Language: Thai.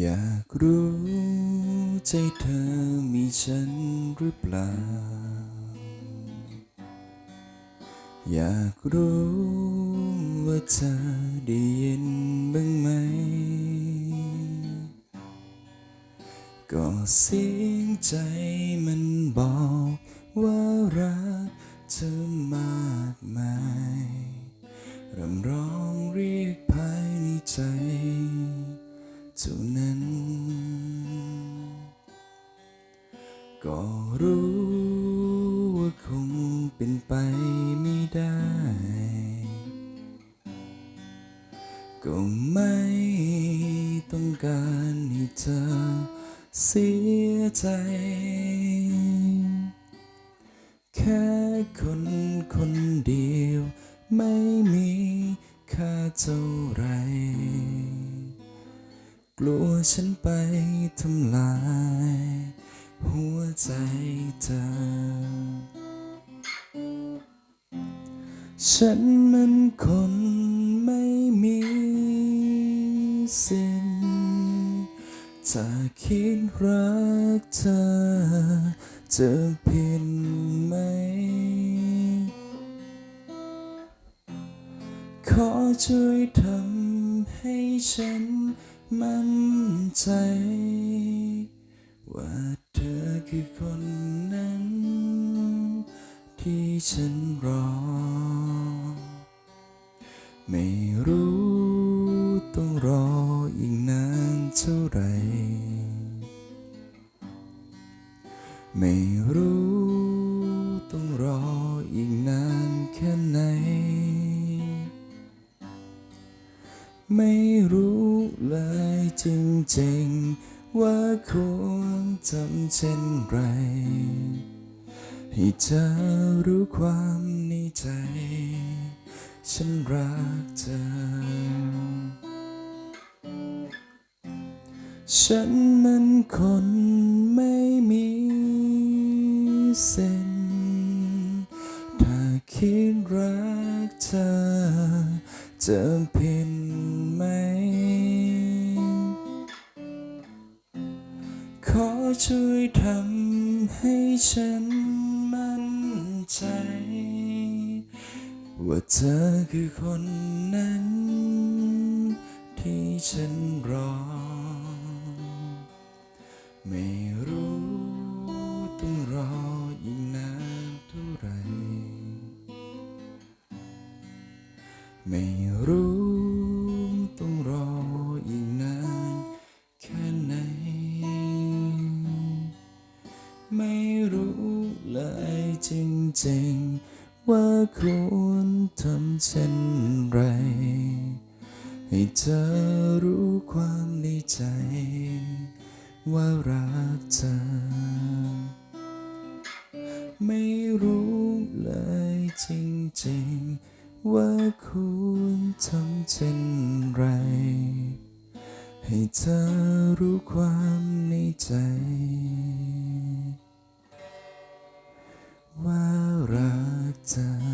อยากรู้ใจเธอมีฉันหรือเปล่า อยากรู้ว่าเธอได้ยินบ้างไหม ก็เสียงใจมันบอกว่ารักเธอมากมายรำร้องเรียกภายในใจ เท่านั้น ก็รู้ว่าคงเป็นไปไม่ได้ ก็ไม่ต้องการให้เธอเสียใจ แค่คนคนเดียวไม่มีค่าเท่าไร กลัวฉันไปทำลาย หัวใจเธอ ฉันมันคนไม่มีสิ้นถ้าคิดรักเธอจะผิดไหม ขอช่วยทำให้ฉัน มั่นใจ ว่าเธอคือคนนั้น ที่ฉันรอ ไม่รู้ต้องรออีกนานเท่าไหรไม่รู้ต้องรออีกนานแค่ไหน ไม่ จริง ว่าควรทำเช่นไร ให้เธอรู้ความในใจ ฉันรักเธอ ฉันมันคนไม่มีเส้นถ้าคิดรักเธอจะผิดไหม ช่วยทำให้ฉันมั่นใจ ว่าเธอคือคนนั้น ที่ฉันรอ ไม่รู้ต้องรออีกนานเท่าไหรไม่รู้ ไม่รู้เลยจริงๆ ว่าควรทำเช่นไร ให้เธอรู้ความในใจ ว่ารักเธอ ไม่รู้เลยจริงๆ ว่าควรทำเช่นไร ให้เธอรู้ความในใจ 怎？